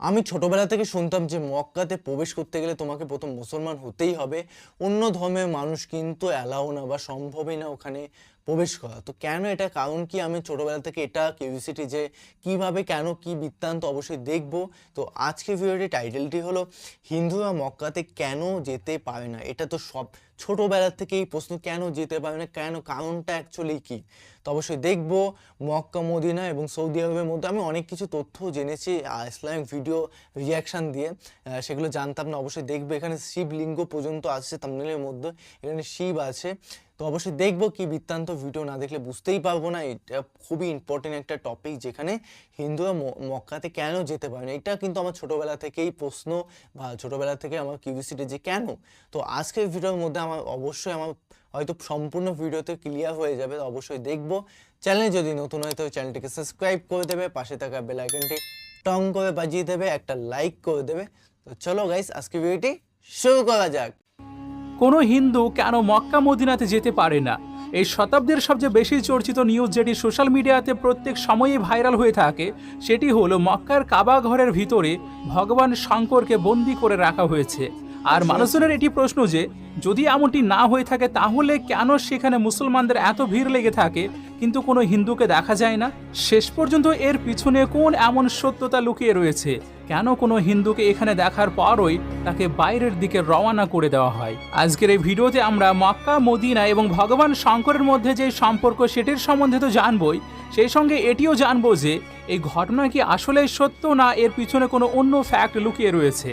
আমি ছোটবেলা থেকে শুনতাম যে মক্কাতে প্রবেশ করতে গেলে তোমাকে প্রথম মুসলমান হতেই হবে। অন্য ধর্মের মানুষ কিন্তু অ্যালাও না বা সম্ভবই না ওখানে প্রবেশ করা। তো কেন এটা? কারণ কি আমি ছোটবেলা থেকে এটা কিউরিসিটি যে কীভাবে, কেন, কি বৃত্তান্ত অবশ্যই দেখব। তো আজকে ভিডিওটি টাইটেলটি হলো হিন্দুরা মক্কাতে কেন যেতে পারে না? এটা তো সব ছোটবেলা থেকে এই প্রশ্ন, কেন যেতে পারে না? কেন? কারণটা অ্যাকচুয়ালি কি? তো অবশ্যই দেখব, মক্কা, মদিনা এবং সৌদি আরবের মধ্যে আমি অনেক কিছু তথ্য জেনেছি ইসলামিক ভিডিও রিয়াকশান দিয়ে। সেগুলো জানতাম না, অবশ্যই দেখব। এখানে শিবলিঙ্গ পর্যন্ত আছে তামিলের মধ্যে। এখানে শিব আছে। তো অবশ্যই দেখব কি বৃত্তান্ত ভিডিও না দেখলে বুঝতেই পারব না। এটা খুবই ইম্পর্টেন্ট একটা টপিক যেখানে হিন্দুরা মক্কাতে কেন যেতে পারে না। এটা কিন্তু আমার ছোটোবেলা থেকেই প্রশ্ন বা ছোটোবেলা থেকে আমার কিউরিসিটি যে কেন? তো আজকের ভিডিওর মধ্যে আমার অবশ্যই আমার হয়তো সম্পূর্ণ ভিডিওতে ক্লিয়ার হয়ে যাবে অবশ্যই দেখব। চ্যানেলে যদি নতুন হয় তো চ্যানেলটিকে সাবস্ক্রাইব করে দেবে, পাশে থাকা বেল আইকনটি টং করে বাজিয়ে দেবে, একটা লাইক করে দেবে। তো চলো গাইস আজকে ভিডিওটি শুরু করা যাক। কোনো হিন্দু কেন মক্কা মদিনাতে যেতে পারে না? এই শতাব্দীর সবচেয়ে বেশি চর্চিত নিউজ যেটি সোশ্যাল মিডিয়াতে প্রত্যেক সময়ই ভাইরাল হয়ে থাকে সেটি হলো মক্কার কাবা ঘরের ভিতরে ভগবান শঙ্করকে বন্দি করে রাখা হয়েছে। আর মানুষজনের এটি প্রশ্ন যে যদি এমনটি না হয়ে থাকে তাহলে কেন সেখানে মুসলমানদের এত ভিড় লেগে থাকে কিন্তু কোনো হিন্দুকে দেখা যায় না? শেষ পর্যন্ত এর পিছনে কোন এমন সত্যতা লুকিয়ে রয়েছে? কেন কোনো হিন্দুকে এখানে দেখার পরই তাকে বাইরের দিকে রওনা করে দেওয়া হয়? আজকের এই ভিডিওতে আমরা মক্কা মদিনা এবং ভগবান শঙ্করের মধ্যে যে সম্পর্ক সেটির সম্বন্ধে তো জানবই। সেই সঙ্গে এটিও জানব যে এই ঘটনা কি আসলে সত্য না এর পিছনে কোনো অন্য ফ্যাক্ট লুকিয়ে রয়েছে?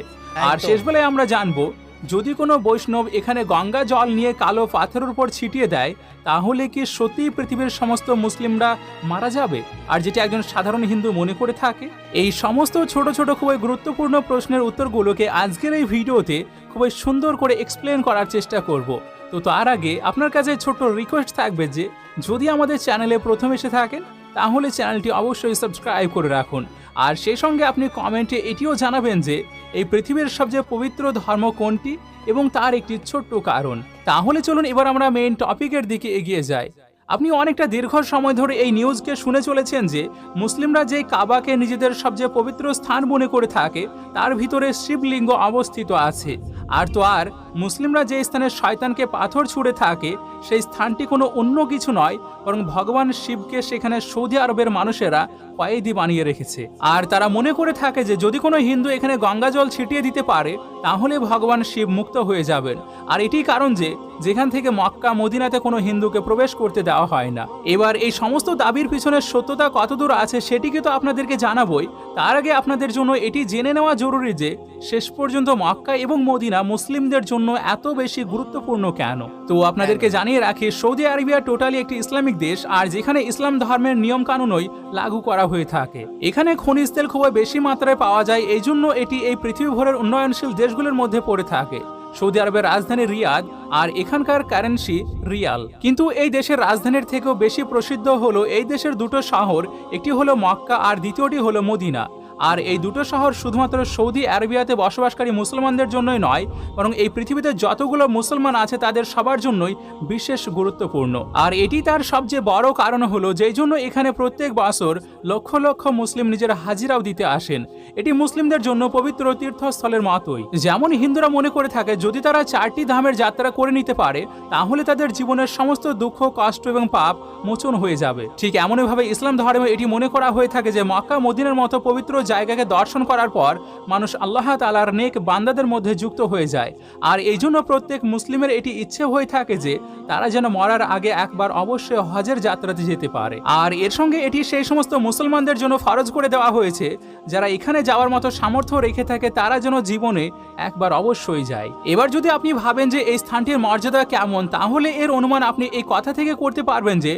আর শেষ বেলায় আমরা জানব যদি কোনো বৈষ্ণব এখানে গঙ্গা জল নিয়ে কালো পাথরের উপর ছিটিয়ে দেয়, তাহলে কি সত্যিই পৃথিবীর সমস্ত মুসলিমরা মারা যাবে? আর যেটা একজন সাধারণ হিন্দু মনে করে থাকে? এই সমস্ত ছোট ছোট খুবই গুরুত্বপূর্ণ প্রশ্নের উত্তরগুলোকে আজকের এই ভিডিওতে খুবই সুন্দর করে এক্সপ্লেন করার চেষ্টা করব। তো তার আগে আপনার কাছে ছোট্ট রিকোয়েস্ট থাকবে যে, যদি আমাদের চ্যানেলে প্রথম এসে থাকেন তাহলে চ্যানেলটি অবশ্যই সাবস্ক্রাইব করে রাখুন। আর সেই সঙ্গে আপনি কমেন্টে এটিও জানাবেন যে, এই পৃথিবীর সবচেয়ে পবিত্র ধর্ম কোনটি এবং তার একটি ছোট্ট কারণ। তাহলে চলুন এবার আমরা মেইন টপিকের দিকে এগিয়ে যাই। আপনি অনেকটা দীর্ঘ সময় ধরে এই নিউজকে শুনে চলেছেন যে, মুসলিমরা যে কাবাকে নিজেদের সবচেয়ে পবিত্র স্থান মনে করে থাকে, তার ভিতরে শিবলিঙ্গ অবস্থিত আছে। আর তো আর, মুসলিমরা যে স্থানে শয়তানকে পাথর ছুঁড়ে থাকে, সেই স্থানটি কোনো অন্য কিছু নয় বরং ভগবান শিবকে সেখানে সৌদি আরবের মানুষেরা কয়েদি বানিয়ে রেখেছে। আর তারা মনে করে থাকে যে যদি কোনো হিন্দু এখানে গঙ্গা জল ছিটিয়ে দিতে পারে তাহলে ভগবান শিব মুক্ত হয়ে যাবেন। আর এটি কারণ যে যেখান থেকে মক্কা মদিনাতে কোনো হিন্দুকে প্রবেশ করতে দেওয়া হয় না। এবার এই সমস্ত দাবির পিছনে সত্যতা কতদূর আছে সেটিকে তো আপনাদেরকে জানাবই। তার আগে আপনাদের জন্য এটি জেনে নেওয়া জরুরি যে শেষ পর্যন্ত মক্কা এবং মদিনা মুসলিমদের জন্য এত বেশি গুরুত্বপূর্ণ কেন? তো আপনাদেরকে জানিয়ে রাখি সৌদি আরবিয়া টোটালি একটি ইসলামিক দেশ আর যেখানে ইসলাম ধর্মের নিয়ম কানুনই লাগু করা হয়ে থাকে। এখানে খনিজ তেল খুবই বেশি মাত্রায় পাওয়া যায়, এই জন্য এটি এই পৃথিবীভরের উন্নয়নশীল দেশগুলোর মধ্যে পড়ে থাকে। সৌদি আরবের রাজধানী রিয়াদ আর এখানকার কারেন্সি রিয়াল। কিন্তু এই দেশের রাজধানীর থেকেও বেশি প্রসিদ্ধ হলো এই দেশের দুটো শহর, একটি হলো মক্কা আর দ্বিতীয়টি হলো মদিনা। আর এই দুটো শহর শুধুমাত্র সৌদি আরবিয়াতে বসবাসকারী মুসলমানদের জন্যই নয়, বরং এই পৃথিবীতে যতগুলো মুসলমান আছে তাদের সবার জন্যই বিশেষ গুরুত্বপূর্ণ। আর এটি তার সবচেয়ে বড় কারণ হলো যেই জন্য এখানে প্রত্যেক বছর লক্ষ লক্ষ মুসলিম নিজের হাজিরাও দিতে আসেন। এটি মুসলিমদের জন্য পবিত্র তীর্থস্থলের মতোই। যেমন হিন্দুরা মনে করে থাকে, যদি তারা চারটি ধামের যাত্রা করে নিতে পারে, তাহলে তাদের জীবনের সমস্ত দুঃখ, কষ্ট এবং পাপ মোচন হয়ে যাবে। ঠিক এমনইভাবে ইসলাম ধর্মে এটি মনে করা হয়ে থাকে যে মক্কা, মদিনের মতো পবিত্র জায়গাকে দর্শন করার পর মানুষ আল্লাহ তালার নেক বান্দাদের মধ্যে যুক্ত হয়ে যায়। আর এই জন্য প্রত্যেক মুসলিমের এটি ইচ্ছে হয়ে থাকে যে তারা যেন মরার আগে একবার অবশ্যই হজের যাত্রাতে যেতে পারে। আর এর সঙ্গে এটি সেই সমস্ত মুসলমানদের জন্য ফরজ করে দেওয়া হয়েছে, যারা এখানে যাওয়ার মতো সামর্থ্য রেখে থাকে তারা যেন জীবনে একবার অবশ্যই যায়। এবার যদি আপনি ভাবেন যে এই স্থানটির মর্যাদা কেমন, তাহলে এর অনুমান আপনি এই কথা থেকে করতে পারবেন যে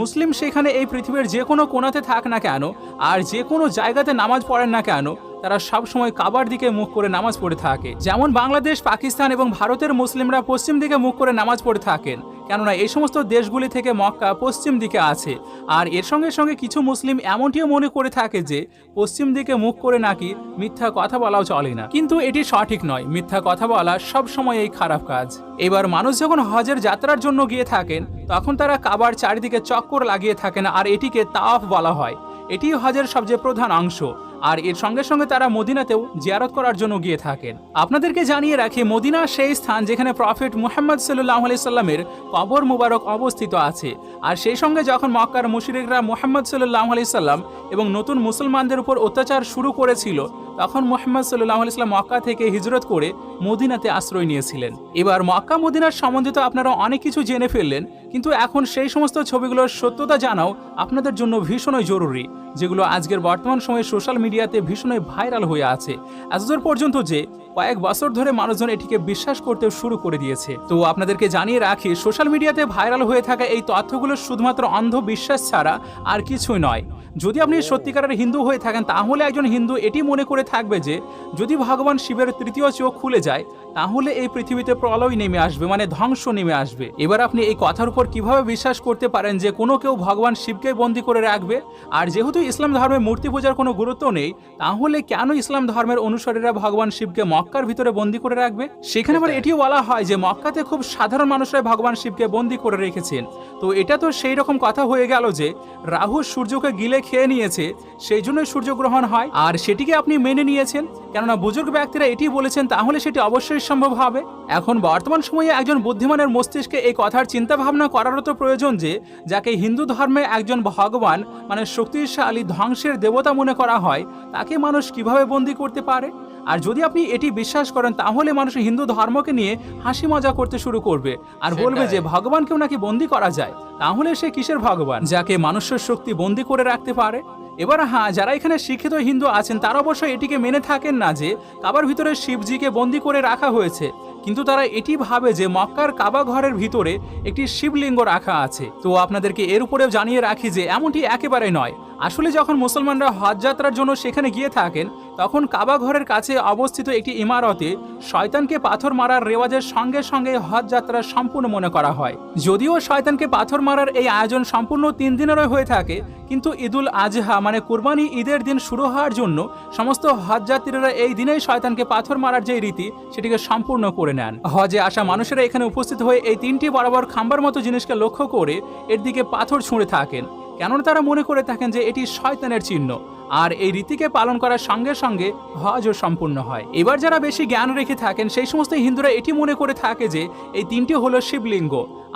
মুসলিম সেখানে এই পৃথিবীর যে কোনো কোণাতে থাক না কেন, আর যে কোনো জায়গাতে নামাজ পড়েন না কেন? তারা সবসময় কাবার দিকে মুখ করে নামাজ পড়ে থাকে। যেমন বাংলাদেশ, পাকিস্তান এবং ভারতের মুসলিমরা পশ্চিম দিকে মুখ করে নামাজ পড়ে থাকেন। কেননা এই সমস্ত দেশগুলি থেকে মক্কা পশ্চিম দিকে আছে। আর এর সঙ্গে সঙ্গে কিছু মুসলিম এমনটিও মনে করে থাকে যে, পশ্চিম দিকে মুখ করে নাকি মিথ্যা কথা বলাও চলে না। কিন্তু এটি সঠিক নয়। মিথ্যা কথা বলা সব সময় এই খারাপ কাজ। এবার মানুষ যখন হজের যাত্রার জন্য গিয়ে থাকেন, তখন তারা কাবার চারিদিকে চক্কর লাগিয়ে থাকেন, আর এটিকে তাওয়াফ বলা হয়। এটি হজের সবচেয়ে প্রধান অংশ। আর এর সঙ্গে সঙ্গে তারা মদিনাতেও জিয়ারত করার জন্য গিয়ে থাকেন। আপনাদেরকে জানিয়ে রাখি, মদিনা সেই স্থান যেখানে প্রফেট মুহাম্মদ সাল্লাহ আলি সাল্লামের কবর মুবারক অবস্থিত আছে। আর সেই সঙ্গে যখন মক্কার মুশরিকরা মুহাম্মদ সাল্লাহ আলি সাল্লাম এবং নতুন মুসলমানদের উপর অত্যাচার শুরু করেছিল, তখন মোহাম্মদ সাল্লাহ আলাইসলাম মক্কা থেকে হিজরত করে মদিনাতে আশ্রয় নিয়েছিলেন। এবার মক্কা মদিনার সম্বন্ধে তো আপনারা অনেক কিছু জেনে ফেললেন, কিন্তু এখন সেই সমস্ত ছবিগুলোর সত্যতা জানাও আপনাদের জন্য ভীষণই জরুরি, যেগুলো আজকের বর্তমান সময়ে সোশ্যাল মিডিয়াতে ভীষণই ভাইরাল হয়ে আছে। এতদূর পর্যন্ত যে কয়েক বছর ধরে মানুষজন এটিকে বিশ্বাস করতে শুরু করে দিয়েছে। তো আপনাদেরকে জানিয়ে রাখি, সোশ্যাল মিডিয়াতে ভাইরাল হয়ে থাকা এই তথ্যগুলো শুধুমাত্র অন্ধবিশ্বাস ছাড়া আর কিছুই নয়। যদি আপনি সত্যিকারের হিন্দু হয়ে থাকেন, তাহলে একজন হিন্দু এটি মনে করে থাকবে যে, যদি ভগবান শিবের তৃতীয় চোখ খুলে যায়, তাহলে এই পৃথিবীতে প্রলয় নেমে আসবে মানে ধ্বংস নেমে আসবে। এবার আপনি এই কথার উপর কীভাবে বিশ্বাস করতে পারেন যে, কোনো কেউ ভগবান শিবকে বন্দি করে রাখবে? আর যেহেতু ইসলাম ধর্মে মূর্তি পূজার কোনো গুরুত্ব নেই, তাহলে কেন ইসলাম ধর্মের অনুসারীরা ভগবান শিবকে মক্কার ভিতরে বন্দি করে রাখবে? সেখানে আবার এটিও বলা হয় যে মক্কাতে খুব সাধারণ মানুষরাই ভগবান শিবকে বন্দি করে রেখেছেন। তো এটা তো সেই রকম কথা হয়ে গেল যে রাহু সূর্যকে গিলে খেয়ে নিয়েছে সেই জন্যই সূর্যগ্রহণ হয়। আর সেটিকে আপনি মেনে নিয়েছেন? কেননা বুজুর্গ ব্যক্তিরা এটি বলেছেন তাহলে সেটি অবশ্যই সম্ভব হবে। এখন বর্তমান সময়ে একজন বুদ্ধিমানের মস্তিষ্কে এই কথার চিন্তা ভাবনা করারও তো প্রয়োজন যে যাকে হিন্দু ধর্মে একজন ভগবান মানে শক্তিশালী ধ্বংসের দেবতা মনে করা হয় তাকে মানুষ কীভাবে বন্দি করতে পারে? আর যদি আপনি এটি বিশ্বাস করেন তাহলে মানুষ হিন্দু ধর্মকে নিয়ে হাসি মজা করতে শুরু করবে। আর বলবে যে ভগবানকেও নাকি বন্দি করা যায়? তাহলে সে কিসের ভগবান? যাকে মানুষের শক্তি বন্দি করে রাখতে পারে। এবার হ্যাঁ যারা এখানে শিক্ষিত হিন্দু আছেন তারা অবশ্যই এটিকে মেনে থাকেন না যে কাবার ভিতরে শিবজিকে বন্দি করে রাখা হয়েছে। কিন্তু তারা এটি ভাবে যে মক্কার কাবা ঘরের ভিতরে একটি শিবলিঙ্গ রাখা আছে। তো আপনাদেরকে এর উপরেও জানিয়ে রাখি যে এমনটি একেবারে নয়। আসলে যখন মুসলমানরা হজ যাত্রার জন্য সেখানে গিয়ে থাকেন, তখন কাবা ঘরের কাছে অবস্থিত একটি ইমারতে শয়তানকে পাথর মারার রেওয়াজের সঙ্গে সঙ্গে হজ যাত্রা সম্পূর্ণ মনে করা হয়। যদিও শয়তানকে পাথর মারার এই আয়োজন সম্পূর্ণ তিন দিনেরও হয়ে থাকে, কিন্তু ঈদুল আজহা মানে কুরবানি ঈদের দিন শুরু হওয়ার জন্য সমস্ত হজযাত্রীরা এই দিনেই শয়তানকে পাথর মারার যে রীতি, সেটিকে সম্পূর্ণ করে নেন। হজে আসা মানুষেরা এখানে উপস্থিত হয়ে এই তিনটি বরাবর খাম্বার মতো জিনিসকে লক্ষ্য করে এর দিকে পাথর ছুঁড়ে থাকেন। কেননা তারা মনে করে থাকেন যে এটি শয়তানের চিহ্ন। আর এই রীতিকে পালন করার সঙ্গে সঙ্গে হজও সম্পূর্ণ হয়। এবার যারা বেশি জ্ঞান রেখে থাকেন, সেই সমস্ত হিন্দুরা এটি মনে করে থাকে যে, এই তিনটি হলো শিবলিঙ্গ।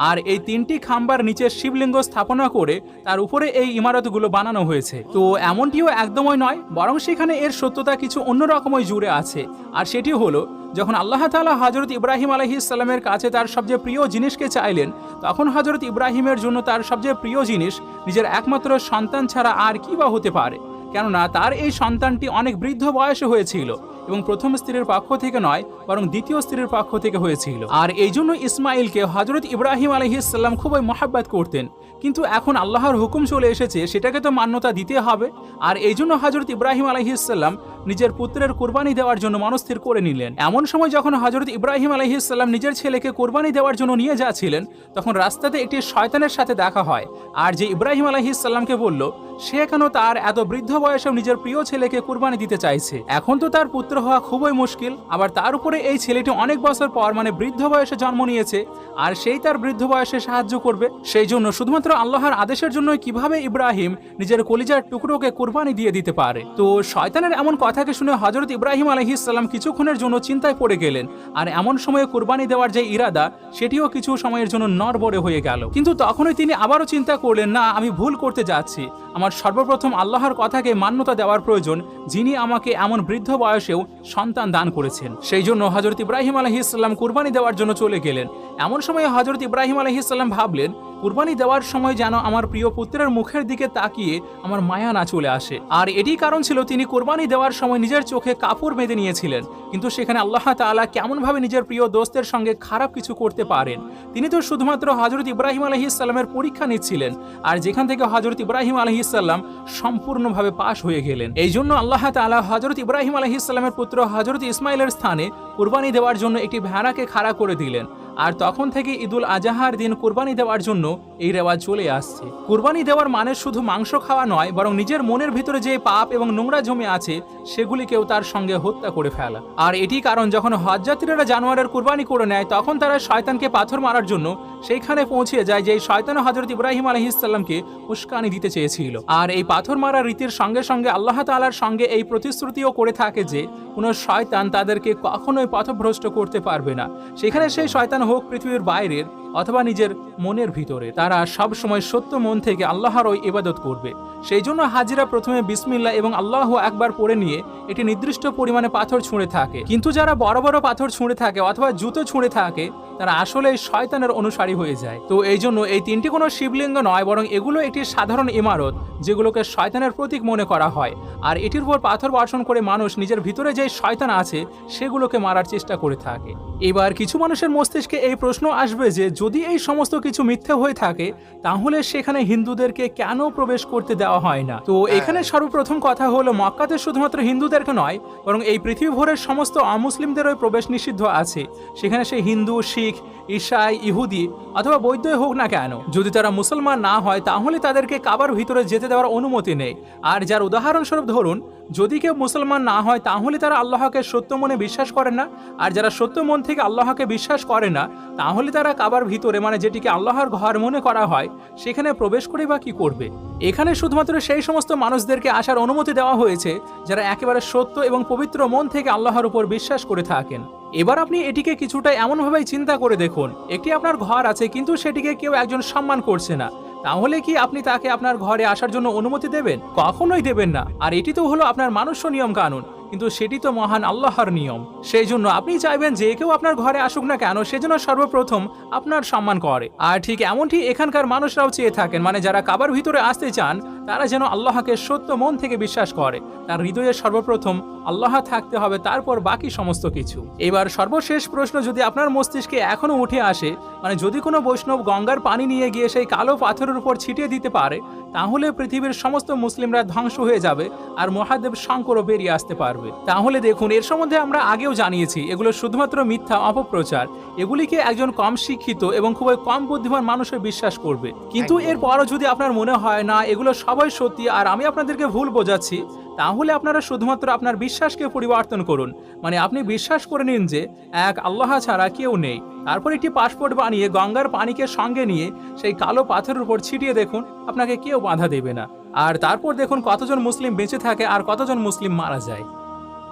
আর এই তিনটি খাম্বার নিচে শিবলিঙ্গ স্থাপনা করে তার উপরে এই ইমারতগুলো বানানো হয়েছে। তো এমনটিও একদমই নয়, বরং সেখানে এর সত্যতা কিছু অন্যরকমই জুড়ে আছে। আর সেটি হলো, যখন আল্লাহ তাআলা হজরত ইব্রাহিম আলহি ইসলামের কাছে তার সবচেয়ে প্রিয় জিনিসকে চাইলেন, তখন হজরত ইব্রাহিমের জন্য তার সবচেয়ে প্রিয় জিনিস নিজের একমাত্র সন্তান ছাড়া আর কি বা হতে পারে? কেননা তার এই সন্তানটি অনেক বৃদ্ধ বয়সে হয়েছিল এবং প্রথম স্ত্রীর পক্ষ থেকে নয়, বরং দ্বিতীয় স্ত্রীর পক্ষ থেকে হয়েছিল। আর এই জন্য ইসমাইলকে হজরত ইব্রাহিম আলহিসাল্লাম খুবই মহাব্বাত করতেন। কিন্তু এখন আল্লাহর হুকুম চলে এসেছে, সেটাকে তো মান্যতা দিতে হবে। আর এই জন্য হজরত ইব্রাহিম আলহিসাল্লাম নিজের পুত্রের কোরবানি দেওয়ার জন্য মনস্থির করে নিলেন। এমন সময় যখন হজরত ইব্রাহিম আলহিসাল্লাম নিজের ছেলেকে কোরবানি দেওয়ার জন্য নিয়ে যাচ্ছিলেন, তখন রাস্তাতে একটি শয়তানের সাথে দেখা হয়। আর যে ইব্রাহিম আলহিসাল্লামকে বলল সে কেন তার এত বৃদ্ধ বয়সেও নিজের প্রিয় ছেলেকে কুরবানি দিতে চাইছে? এখন তো তার পুত্র হওয়া খুবই মুশকিল, আবার তার উপরে এই ছেলেটি অনেক বছর পর মানে বৃদ্ধ বয়সে জন্ম নিয়েছে, আর সেই তার বৃদ্ধ বয়সে সাহায্য করবে। সেই জন্য শুধুমাত্র আল্লাহর আদেশের জন্য কীভাবে ইব্রাহিম নিজের কলিজার টুকরোকে কোরবানি দিয়ে দিতে পারে? তো শয়তানের এমন কথাকে শুনে হজরত ইব্রাহিম আলহিসাল্লাম কিছুক্ষণের জন্য চিন্তায় পড়ে গেলেন, আর এমন সময়ে কোরবানি দেওয়ার যে ইরাদা, সেটিও কিছু সময়ের জন্য নড়বড়ে হয়ে গেল। কিন্তু তখনই তিনি আবারও চিন্তা করলেন, না, আমি ভুল করতে যাচ্ছি। আমার সর্বপ্রথম আল্লাহর কথাকে মান্যতা দেওয়ার প্রয়োজন, যিনি আমাকে এমন বৃদ্ধ বয়সেও সন্তান দান করেছেন। সেই জন্য হজরত ইব্রাহিম আলহিসাল্লাম কুরবানি দেওয়ার জন্য চলে গেলেন। এমন সময় হজরত ইব্রাহিম আলহিসাল্লাম ভাবলেন কুরবানি দেওয়ার সময় যেন আমার প্রিয় পুত্রের মুখের দিকে তাকিয়ে আমার মায়া না চলে আসে। আর এটি কারণ ছিল তিনি কোরবানি দেওয়ার সময় নিজের চোখে কাপড় বেঁধে নিয়েছিলেন। কিন্তু সেখানে আল্লাহ তাআলা কেমনভাবে নিজের প্রিয় দোস্তের সঙ্গে খারাপ কিছু করতে পারেন? তিনি তো শুধুমাত্র হজরত ইব্রাহিম আলহিসাল্লামের পরীক্ষা নিচ্ছিলেন। আর যেখান থেকে হজরত ইব্রাহিম আলহিসাল্লাম সম্পূর্ণভাবে পাশ হয়ে গেলেন। এই জন্য আল্লাহ তাআলা হজরত ইব্রাহিম আলহিসাল্লামের পুত্র হজরত ইসমাইলের স্থানে কুরবানি দেওয়ার জন্য একটি ভেড়াকে খাড়া করে দিলেন। আর তখন থেকে ঈদুল আজাহার দিন কোরবানি দেওয়ার জন্য এই রেওয়াজ চলে আসছে। কুরবানি দেওয়ার মানে শুধু মাংস খাওয়া নয়, বরং নিজের মনের ভিতরে যে পাপ এবং নোংরা জমে আছে, সেগুলিকেও তার সঙ্গে হত্যা করে ফেলা। আর এটি কারণ, যখন হজযাত্রীরা জানোয়ারের কুরবানি করে নেয়, তখন তারা শয়তানকে পাথর মারার জন্য সেইখানে পৌঁছে যায় যে শয়তান হজরত ইব্রাহিম আলহিসাল্লামকে উস্কানি দিতে চেয়েছিল। আর এই পাথর মারার রীতির সঙ্গে সঙ্গে আল্লাহ তাআলার সঙ্গে এই প্রতিশ্রুতিও করে থাকে যে, কোনো শয়তান তাদেরকে কখনোই পথভ্রষ্ট করতে পারবে না। সেখানে সেই শয়তান হোক পৃথিবীর বাইরের অথবা নিজের মনের ভিতরে। তারা সব সময় সত্য মন থেকে আল্লাহর ওই ইবাদত করবে। সেই জন্য হাজিরা প্রথমে বিসমিল্লা এবং আল্লাহ একবার পড়ে নিয়ে এটি নির্দিষ্ট পরিমাণে পাথর ছুঁড়ে থাকে। কিন্তু যারা বড় বড় পাথর ছুঁড়ে থাকে অথবা জুতো ছুঁড়ে থাকে, তারা আসলে শয়তানের অনুসারী হয়ে যায়। তো এই জন্য এই তিনটি কোনো শিবলিঙ্গ নয়, বরং এগুলো একটি সাধারণ ইমারত, যেগুলোকে শয়তানের প্রতীক মনে করা হয়। আর এটির উপর পাথর বর্ষণ করে মানুষ নিজের ভিতরে যে শয়তান আছে, সেগুলোকে মারার চেষ্টা করে থাকে। এবার কিছু মানুষের মস্তিষ্কে এই প্রশ্ন আসবে যে যদি এই সমস্ত কিছু মিথ্যে হয়ে থাকে তাহলে সেখানে হিন্দুদেরকে কেন প্রবেশ করতে দেওয়া হয় না? তো এখানে সর্বপ্রথম কথা হলো মক্কাতে শুধুমাত্র হিন্দুদেরকে নয় বরং এই পৃথিবী ভরের সমস্ত অমুসলিমদেরও প্রবেশ নিষিদ্ধ আছে। সেখানে সে হিন্দু শিখ ঈসাই ইহুদি অথবা বৌদ্ধই হোক না কেন যদি তারা মুসলমান না হয় তাহলে তাদেরকে কাবার ভিতরে যেতে দেওয়ার অনুমতি নেই। আর যার উদাহরণস্বরূপ ধরুন যদি কেউ মুসলমান না হয়, তাহলে তারা আল্লাহকে সত্য মনে বিশ্বাস করে না। আর যারা সত্য মন থেকে আল্লাহকে বিশ্বাস করে না, তাহলে তারা কাবার ভিতরে মানে যেটিকে আল্লাহর ঘর মনে করা হয়, সেখানে প্রবেশ করে বা কি করবে? এখানে শুধুমাত্র সেই সমস্ত মানুষদেরকে আসার অনুমতি দেওয়া হয়েছে, যারা একেবারে সত্য এবং পবিত্র মন থেকে আল্লাহর উপর বিশ্বাস করে থাকেন। এবার আপনি এটিকে কিছুটা এমনভাবেই চিন্তা করে দেখুন, একটি আপনার ঘর আছে, কিন্তু সেটিকে কেউ একজন সম্মান করছে না। তাহলে কি আপনি তাকে আপনার ঘরে আসার জন্য অনুমতি দেবেন? কখনোই দেবেন না। আর এটি তো হলো আপনার মানুষ্য নিয়ম কানুন, কিন্তু সেটি তো মহান আল্লাহর নিয়ম। সেই জন্য আপনি চাইবেন যে কেউ আপনার ঘরে আসুক না কেন সেজন্য সর্বপ্রথম আপনার সম্মান করে। আর ঠিক এমনটি এখানকার মানুষরাও চেয়ে থাকেন মানে যারা কাবার ভিতরে আসতে চান তারা যেন আল্লাহকে সত্য মন থেকে বিশ্বাস করে। তার হৃদয়ে সর্বপ্রথম আল্লাহ থাকতে হবে তারপর বাকি সমস্ত কিছু। এবার সর্বশেষ প্রশ্ন যদি আপনার মস্তিষ্কে এখনও উঠে আসে মানে যদি কোনো বৈষ্ণব গঙ্গার পানি নিয়ে গিয়ে সেই কালো পাথরের উপর ছিটিয়ে দিতে পারে তাহলে পৃথিবীর সমস্ত মুসলিমরা ধ্বংস হয়ে যাবে আর মহাদেব শঙ্করও বেরিয়ে আসতে পারবে। তাহলে দেখুন এর সম্বন্ধে আমরা আগেও জানিয়েছি এগুলো শুধুমাত্র মিথ্যা অপপ্রচার। এগুলিকে একজন কম শিক্ষিত এবং খুবই কম বুদ্ধিমান মানুষের বিশ্বাস করবে। কিন্তু এরপরও যদি আপনার মনে হয় না এগুলো সবাই সত্যি আর আমি আপনাদেরকে ভুল বোঝাচ্ছি, তাহলে আপনারা শুধুমাত্র আপনার বিশ্বাসকে পরিবর্তন করুন। মানে আপনি বিশ্বাস করে নিন যে এক আল্লাহ ছাড়া কেউ নেই। তারপর একটি পাসপোর্ট বানিয়ে, গঙ্গার পানিকে সঙ্গে নিয়ে সেই কালো পাথরের উপর ছিটিয়ে দেখুন, আপনাকে কেউ বাধা দেবে না। আর তারপর দেখুন কতজন মুসলিম বেঁচে থাকে আর কতজন মুসলিম মারা যায়।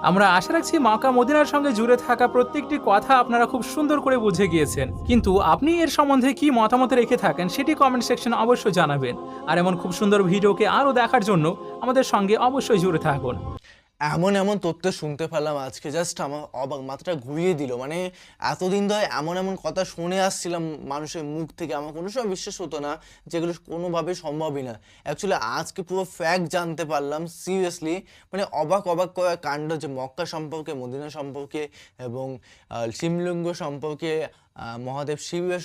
আমরা আশা রাখছি মাকা মদিনার সঙ্গে জুড়ে থাকা প্রত্যেকটি কথা আপনারা খুব সুন্দর করে বুঝে গিয়েছেন। কিন্তু আপনি এর সম্বন্ধে কি মতামত রেখে থাকেন সেটি কমেন্ট সেকশনে অবশ্যই জানাবেন। আর এমন খুব সুন্দর ভিডিওকে আরও দেখার জন্য আমাদের সঙ্গে অবশ্যই জুড়ে থাকুন। এমন এমন তথ্য শুনতে পেলাম আজকে জাস্ট আমার অবাক মাথাটা ঘুরিয়ে দিল। মানে এতদিন ধরে এমন এমন কথা শুনে আসছিলাম মানুষের মুখ থেকে। আমার কোনো সময় বিশ্বাস হতো না যেগুলো কোনোভাবে সম্ভবই না। অ্যাকচুয়ালি আজকে পুরো ফ্যাক্ট জানতে পারলাম সিরিয়াসলি মানে অবাক অবাক করা কাণ্ড যে মক্কা সম্পর্কে মদিনা সম্পর্কে এবং আহ, শিবলিঙ্গ সম্পর্কে মহাদেব শিবের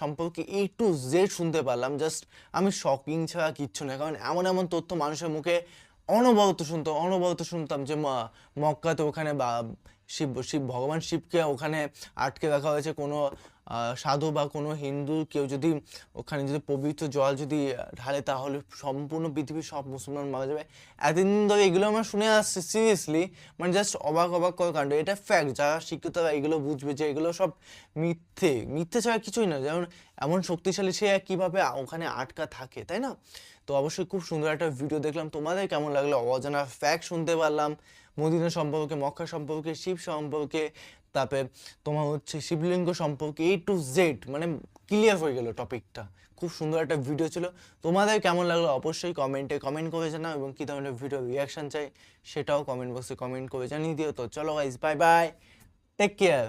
সম্পর্কে এ টু জেড শুনতে পারলাম। জাস্ট আমি শকিং ছাড়া কিচ্ছু না। কারণ এমন এমন তথ্য মানুষের মুখে অনবরত শুনতাম অনবরত শুনতাম যে মক্কাতে ওখানে বা শিব শিব, ভগবান শিবকে ওখানে আটকে রাখা হয়েছে। কোনো সাধু বা কোনো হিন্দু কেউ যদি ওখানে যদি পবিত্র জল যদি ঢালে তাহলে সম্পূর্ণ পৃথিবীর সব মুসলমান মারা যাবে। এতদিন ধরে এগুলো আমরা শুনে আসছি সিরিয়াসলি মানে জাস্ট অবাক অবাক করা কাণ্ড। এটা ফ্যাক্ট যারা শিক্ষিত তারা এগুলো বুঝবে যে এগুলো সব মিথ্যে। মিথ্যে ছাড়া কিছুই না। যেমন এমন শক্তিশালী সে কীভাবে ওখানে আটকা থাকে, তাই না? তো অবশ্যই খুব সুন্দর একটা ভিডিও দেখলাম। তোমাদের কেমন লাগল? অজানা ফ্যাক্ট শুনতে পারলাম। মদিনা সম্পর্কে, মক্কা সম্পর্কে, শিব সম্পর্কে, তারপরে তোমার হচ্ছে শিবলিঙ্গ সম্পর্কে এ টু জেড মানে ক্লিয়ার হয়ে গেল টপিকটা খুব সুন্দর একটা ভিডিও ছিল। তোমাদের কেমন লাগল? অবশ্যই কমেন্টে কমেন্ট করে জানাও এবং কী ধরনের ভিডিও রিয়াকশন চাই সেটাও কমেন্ট বক্সে কমেন্ট করে জানিয়ে দিও। তো চলো guys bye bye take care